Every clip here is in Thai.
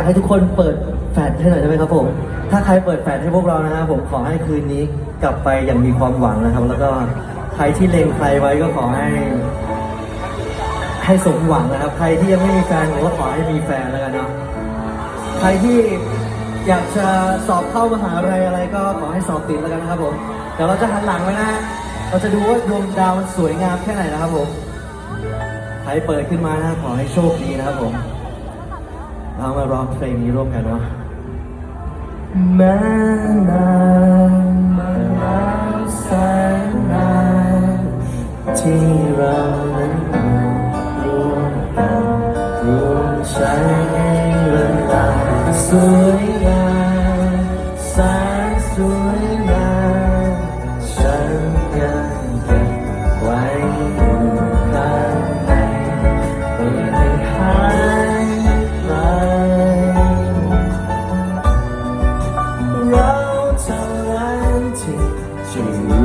ากให้ทุกคนเปิดแฟลชให้หน่อยได้ไหมครับผม ถ้าใครเปิดแฟลชให้พวกเรานะครับผมขอให้คืนนี้กลับไปอย่างมีความหวังนะครับ แล้วก็ใครที่เล็งใครไว้ก็ขอให้ ให้สมหวังนะครับ ใครที่ยังไม่มีแฟนผมก็ขอให้มีแฟนแล้วกันเนาะใครที่อยากจะสอบเข้ามหาลัยอะไรก็ขอให้สอบติดแล้วกันนะครับผมเดี๋ยวเราจะหันหลังไว้นะ เราจะดูว่าดวงดาวมันสวยงามแค่ไหนนะครับผมใครเปิดขึ้นมานะขอให้โชคดีนะครับผม เรามาร้องเพลงนี้ร่วมกันเนาะแม้นานมาแล้วแสนนานที่เรานั้นอยู่ร่วมกันร่วมใช้เวลาสว ที่จ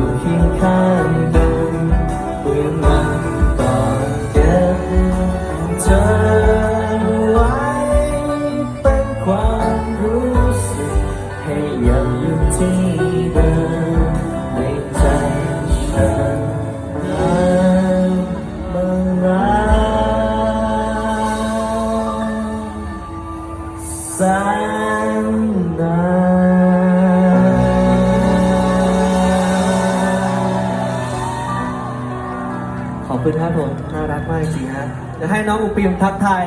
น้องอุปิมทักทาย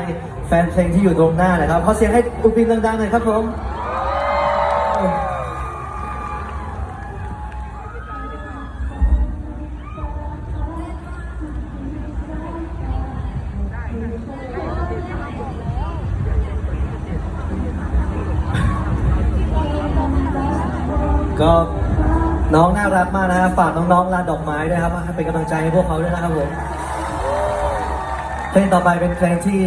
แฟนเพลงที่อยู่ตรงหน้าหนะครับขอเสียงให้อุปิมดังๆหน่อยครับผมก็น้องน่ารักมากนะฝากน้องๆร้านดอกไม้ด้วยครับให้เป็นกำลังใจให้พวกเขาด้วยนะครับผม เพลงต่อไปเป็นเพลงที่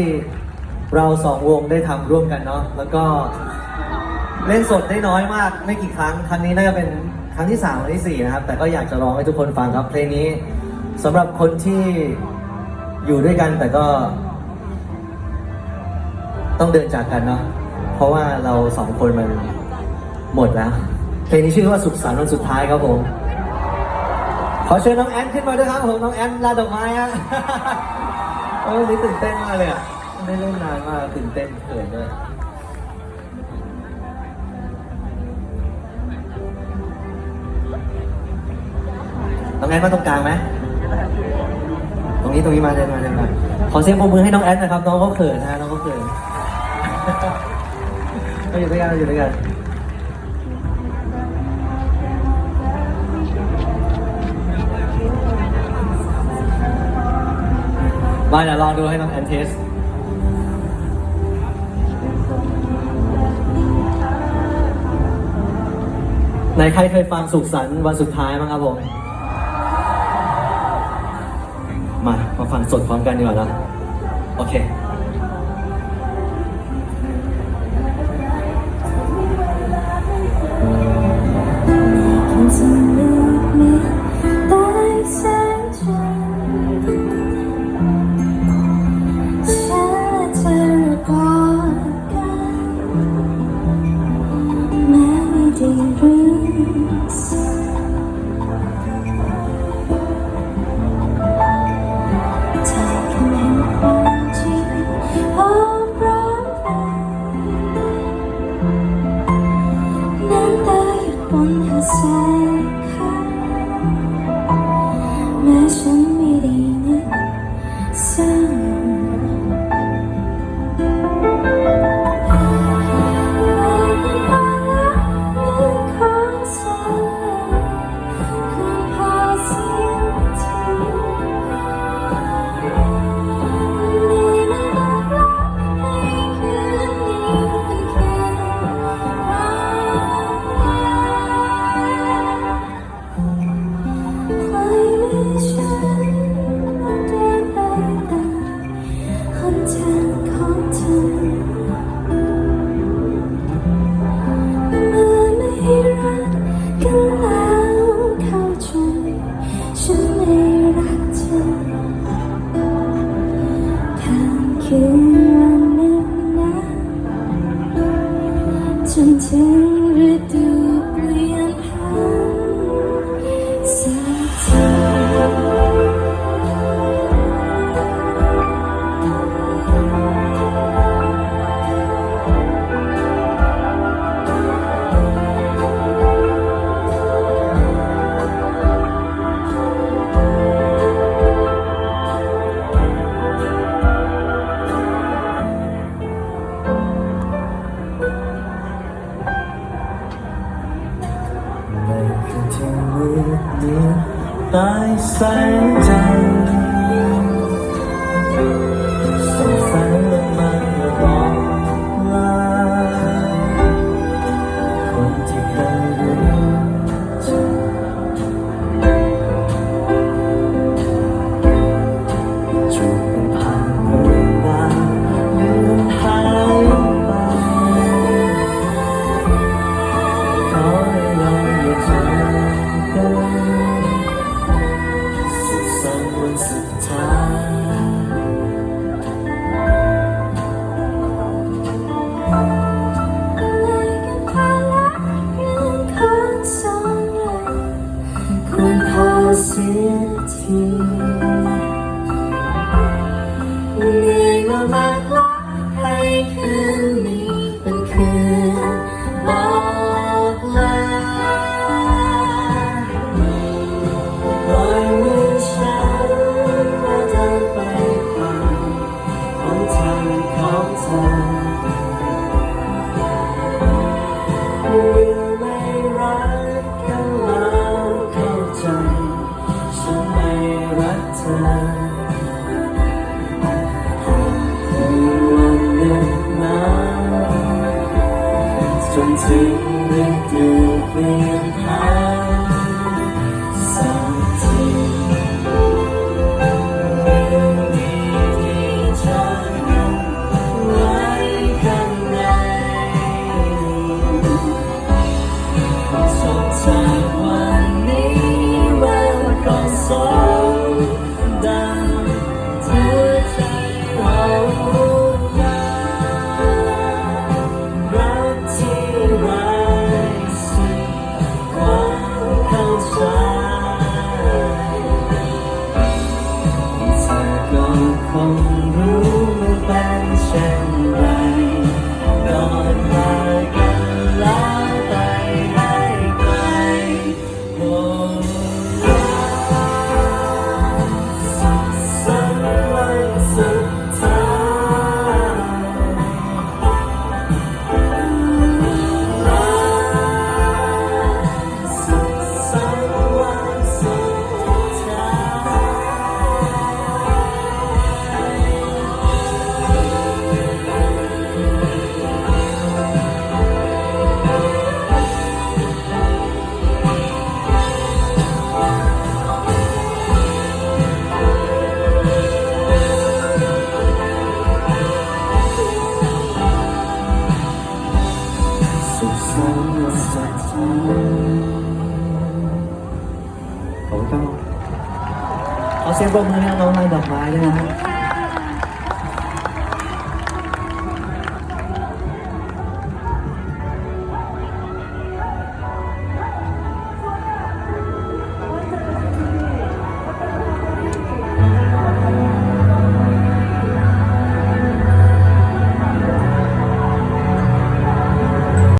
เราสองวงได้ทำร่วมกันเนาะแล้วก็เล่นสดได้น้อยมาก ไม่กี่ครั้ง ครั้งนี้น่าจะเป็นครั้งที่สามครั้งที่สี่นะครับ แต่ก็อยากจะร้องให้ทุกคนฟังครับเพลงนี้สำหรับคนที่อยู่ด้วยกันแต่ก็ ต้องเดินจากกันเนาะเพราะว่าเราสองคนมันหมดแล้ว เพลงนี้ชื่อว่าสุขสันต์วันสุดท้ายครับผมขอเชิญน้องแอนขึ้นมาด้วยครับผมน้องแอนลาดอกไม้ฮะ โอ้ยวันนี้ตื่นเต้นมากเลยอะไม่เล่นนานมากตื่นเต้นเขินด้วยน้องแอนมาตรงกลางไหมตรงนี้ตรงนี้มาเดินมาเดินมาขอเสียงปรบมือให้น้องแอนนะครับ น้องก็เขินนะน้องก็เขินเราอยู่ด้วยกันอยู่ด้วยกัน มาเดี๋ยวลองดูให้น้องแอนเทสไหนใครเคยฟังสุขสันต์วันสุดท้ายบ้างครับผม มา มาฟังสดพร้อมกันดีกว่านะ โอเค Turn to the เพราะฉะนั้